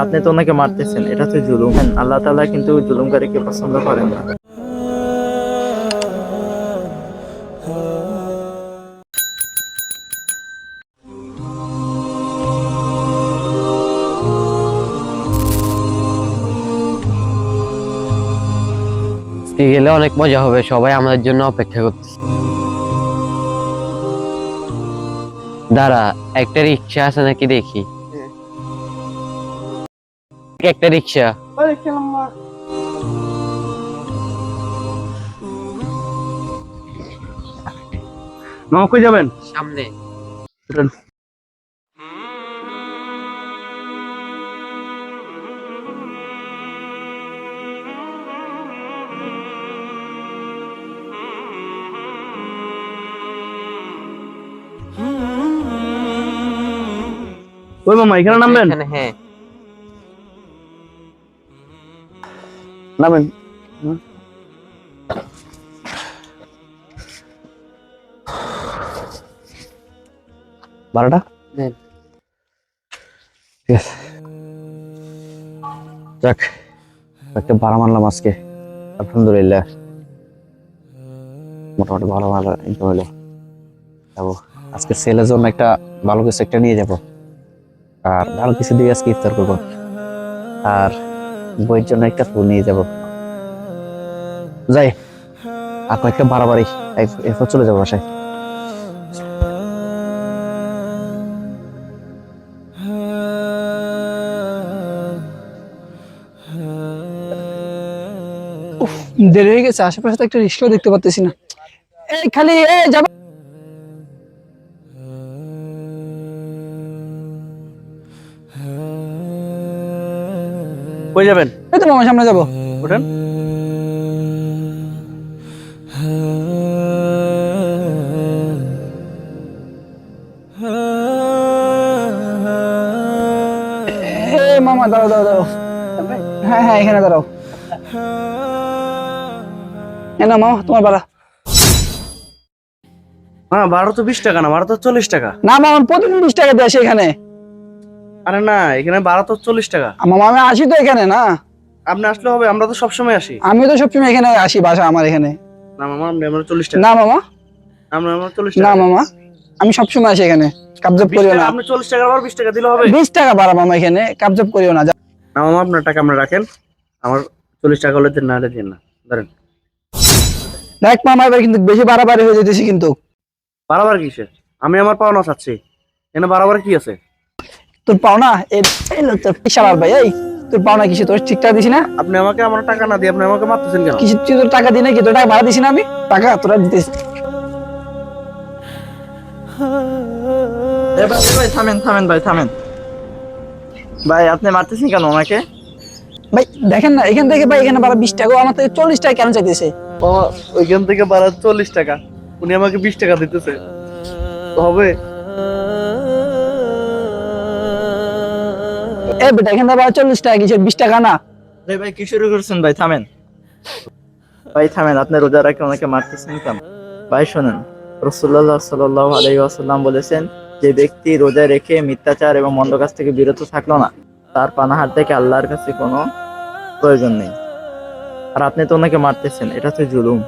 আপনি তো ওনাকে মারতেছেন, এটা তো জুলুম। আল্লাহ তাআলা কিন্তু জুলুমকারীকে পছন্দ করেন না। গেলে অনেক মজা হবে, সবাই আমাদের জন্য অপেক্ষা করতেছে। দাঁড়া, একটা রিক্সা আছে নাকি দেখি? একটা রিক্সা মামা কই যাবেন সামনে ওই মামা এখানে নামবেন এখানে, হ্যাঁ নামেন। বারোটা? দেন। ঠিক আছে যাক একটা ভাড়া মারলাম আজকে। আলহামদুলিল্লাহ। মোটামুটি ভালো ভালো ইনকাম হলো। যাব। আজকে সেলের জন্য একটা ভালো কিছু একটা নিয়ে যাব। আর ভালো কিছু দিয়ে আজকে ইফতার করব। আর বইয়ের জন্য একটা ফুল নিয়ে যাব। যাই আর কয়েকটা বাড়াবাড়ি। এরপর চলে যাব বাসায়। দেরি হয়ে গেছে আশেপাশে তো একটা রিক্সাও দেখতে পাচ্ছি না। এই খালি এ যাবে। কই যাবেন? এই তো মামা সামনে যাব। ওঠেন। মামা দাঁড়াও দাঁড়াও দাঁড়াও। হ্যাঁ হ্যাঁ এখানে দাঁড়াও। না মামা তোমার বাড়া। হ্যাঁ বারো তো বিশ টাকা না বারো তো চল্লিশ টাকা। না মামা প্রতিদিন বিশ টাকা দিয়ে আসি এখানে। আরে না এখানে বারো তো চল্লিশ টাকা। মামা আমি আসি তো এখানে না? আপনি আসলে হবে আমরা তো সবসময় আসি। আমি তো সবসময় এখানে আসি বাসা আমার এখানে। না মামা আপনি আমরা চল্লিশ টাকা। না মামা। আমরা আমরা চল্লিশ না মামা। আমি সবসময় আসি এখানে। কাবজাব করিও না। আপনি চল্লিশ টাকা আবার বিশ টাকা দিলে হবে? বিশ টাকা বাড়া মামা এখানে কাবজাব করিও না। না মামা আপনার টাকা আমরা রাখেন। আমার চল্লিশ টাকা হলে দিন না হলে দিন না। ধরেন। দেখ মামা এবার কিন্তু বেশি বাড়াবাড়ি হয়ে যেতেছি কিন্তু। বারবার কিসের? আমি আমার পাওনা চাচ্ছি। এখানে বারবার কি আছে? তোর পাওনা? এই তোর শালার ভাই এই তোর পাওনা কিসে? তোর ঠিকঠাক দিছি না? আপনি আমাকে আমার টাকা না দিয়ে আপনি আমাকে মারতেছেন কেন? কিছু তোর টাকা দিই নাকি? তোর টাকা ভাড়া দিছি না আমি? টাকা তোরা দিতেছি এ ভাই, এ ভাই থামেন থামেন ভাই থামেন। ভাই আপনি মারতেছেন কেন আমাকে? ভাই দেখেন না এখান থেকে ভাই এখানে বাড়া বিশ টাকা ও আমার থেকে চল্লিশ টাকা কেন চাইতেছে? ও ওইখান থেকে বাড়া চল্লিশ টাকা। উনি আমাকে বিশ টাকা দিতেছে। হবে? এ বেটা এখান থেকে বাড়া চল্লিশ টাকা কিসের বিশ টাকা না? ভাই ভাই কি শুরু করছেন? ভাই থামেন। ভাই থামেন আপনি রোজা রাখে ওনাকে মারতেছেন কেন? ভাই শোনেন। রসুল্লাহ সাল্লাহ আলাই আসাল্লাম বলেছেন, যে ব্যক্তি রোজা রেখে মিথ্যাচার এবং মন্দ কাজ থেকে বিরত থাকল না, তার পানাহার থেকে আল্লাহর কাছে কোনো প্রয়োজন নেই। আর আপনি তো ওনাকে মারতেছেন, এটা তো জুলুম।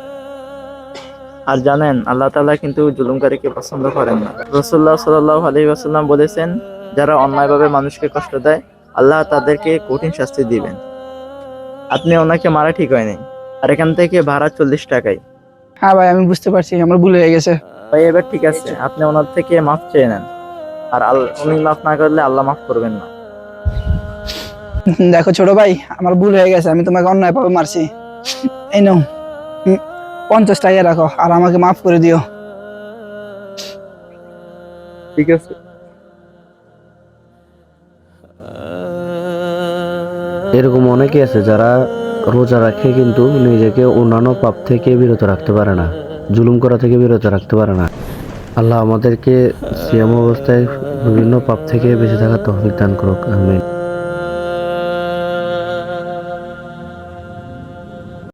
আর জানেন, আল্লাহ তাআলা কিন্তু জুলুমকারীকে পছন্দ করেন না। রসুল্লাহ সাল্লাহ আলাই আসাল্লাম বলেছেন, যারা অন্যায়ভাবে মানুষকে কষ্ট দেয়, আল্লাহ তাদেরকে কঠিন শাস্তি দিবেন। আপনি ওনাকে মারা ঠিক হয়নি। আর এখান থেকে ভাড়া চল্লিশ টাকাই হ্যাঁ ভাই আমি বুঝতে পারছি আমার ভুল হয়ে গেছে। ভাই এবার ঠিক আছে আপনি ওনার থেকে মাফ চেয়ে নেন। আর উনি মাফ না করলে আল্লাহ মাফ করবেন না। দেখো ছোট ভাই আমার ভুল হয়ে গেছে আমি তোমাকে অন্যায় ভাবে মারছি। এই নাও পঞ্চাশ টাকা রাখো আর আমাকে মাফ করে দিও। ঠিক আছে। এরকম অনেকে আছে যারা রোজা রাখে কিন্তু নিজেকে অন্যান্য পাপ থেকে বিরত রাখতে পারে না, জুলুম করা থেকে বিরত রাখতে পারে না। আল্লাহ আমাদেরকে সিয়াম অবস্থায় বিভিন্ন পাপ থেকে বেঁচে থাকার তহবিল দান করুক, আমিন।